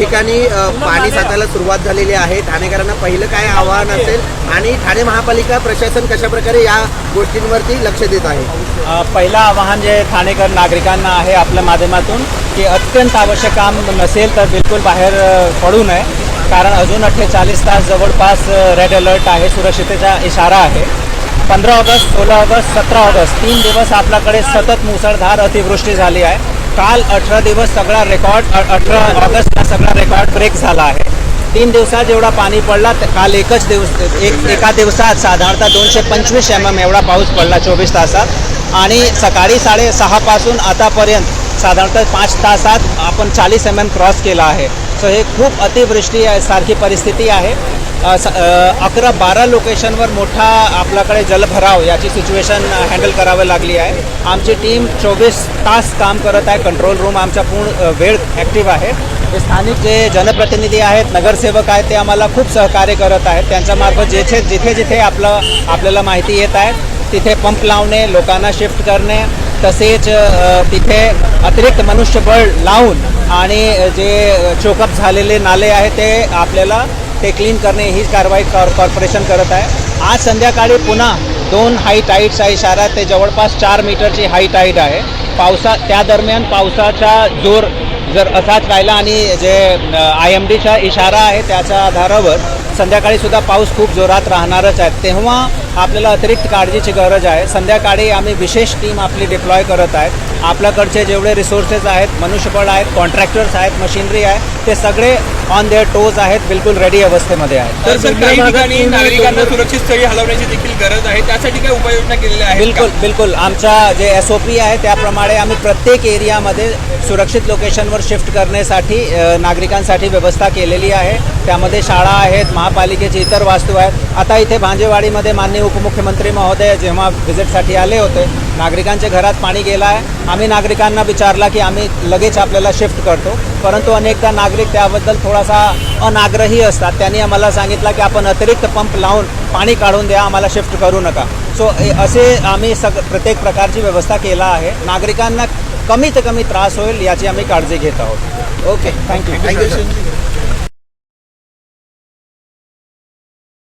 ठिकाणी पाणी साचायला सुरुवात झालेली आहे. ठाणेकरांना पहिलं काय आव्हान असेल आणि ठाणे महापालिका प्रशासन कशा प्रकारे या गोष्टींवरती लक्ष देत आहे? पहिलं आवाहन जे ठाणेकर नागरिकांना आहे आपल्या माध्यमातून की अत्यंत आवश्यक काम नसेल तर बिलकुल बाहेर पडू नये. कारण अजून अठ्ठेचाळीस तास जवळपास रेड अलर्ट आहे सुरक्षितेचा इशारा आहे. पंधरा ऑगस्ट सोळा ऑगस्ट सतरा ऑगस्ट तीन दिवस आपल्याकडे सतत मुसळधार अतिवृष्टी झाली आहे. काल अठरा दिवस सगळा रेकॉर्ड अठरा ऑगस्टला सगळा रेकॉर्ड ब्रेक झाला आहे. तीन दिवसात जेवढा पाणी पडला काल एकच दिवस एक एका दिवसात साधारणतः दोनशे पंचवीस एम एम एवढा पाऊस पडला चोवीस तासात. आणि सकाळी साडेसहापासून आतापर्यंत साधारणतः पाच तासात आपण चाळीस एम एम क्रॉस केला आहे. सो हे खूप अतिवृष्टी सारखी परिस्थिती आहे. अकरा बारा लोकेशनवर मोठा आपल्याकडे जलभराव याची सिच्युएशन हँडल करावी लागली आहे. आमची टीम चोवीस तास काम करत आहे. कंट्रोल रूम आमचा पूर्ण वेळ ॲक्टिव्ह आहे. स्थानिक जे जनप्रतिनिधी आहेत नगरसेवक आहेत ते आम्हाला खूप सहकार्य करत आहेत. त्यांच्यामार्फत जेथे जिथे जिथे आपलं आपल्याला माहिती येत आहे तिथे पंप लावणे लोकांना शिफ्ट करणे तसेच तिथे अतिरिक्त मनुष्यबळ लावून आणि जे चोकअप झालेले नाले आहेत ते आपल्याला ते क्लीन करणे ही कारवाई कॉर कॉर्पोरेशन करत आहे. आज संध्याकाळी पुन्हा दोन हाय टाईडचा इशारा ते जवळपास चार मीटरची हाय टाईट आहे. पावसा त्या दरम्यान पावसाचा जोर जर असाच राहिला आणि जे आय एम डीचा इशारा आहे त्याच्या आधारावर संध्याकाळी सुद्धा पाऊस खूप जोरात राहणारच आहे. तेव्हा आपल्याला अतिरिक्त काळजीची गरज आहे. संध्याकाळी आम्ही विशेष टीम आपली डिप्लॉय करत आहेत आपल्याकडचे जेवढे रिसोर्सेस आहेत मनुष्यबळ आहेत कॉन्ट्रॅक्टर्स आहेत मशिनरी आहे ते सगळे ऑन देअर टोज आहेत बिलकुल रेडी अवस्थेमध्ये आहेत. तर सर काही ठिकाणी नागरिकांना सुरक्षित स्थळी हलवण्याची देखील गरज आहे. त्यासाठी काय उपाययोजना केलेल्या आहेत? बिलकुल बिलकुल. आमच्या जे एस ओ पी आहे त्याप्रमाणे आम्ही प्रत्येक एरियामध्ये सुरक्षित लोकेशनवर शिफ्ट करण्यासाठी नागरिकांसाठी व्यवस्था केलेली आहे. त्यामध्ये शाळा आहेत महापालिकेची इतर वास्तू आहेत. आता इथे भांजेवाडीमध्ये माननीय उपमुख्यमंत्री महोदय जेव्हा व्हिजिटसाठी आले होते नागरिकांच्या घरात पाणी गेलं आहे. आम्ही नागरिकांना विचारला की आम्ही लगेच आपल्याला शिफ्ट करतो. परंतु अनेकदा नागरिक त्याबद्दल थोडासा अनाग्रही असतात. त्यांनी आम्हाला सांगितलं की आपण अतिरिक्त पंप लावून पाणी काढून द्या आम्हाला शिफ्ट करू नका. सो असे आम्ही सग प्रत्येक प्रकारची व्यवस्था केला आहे. नागरिकांना कमीत कमी त्रास होईल याची आम्ही काळजी घेत आहोत. Okay thank you thank you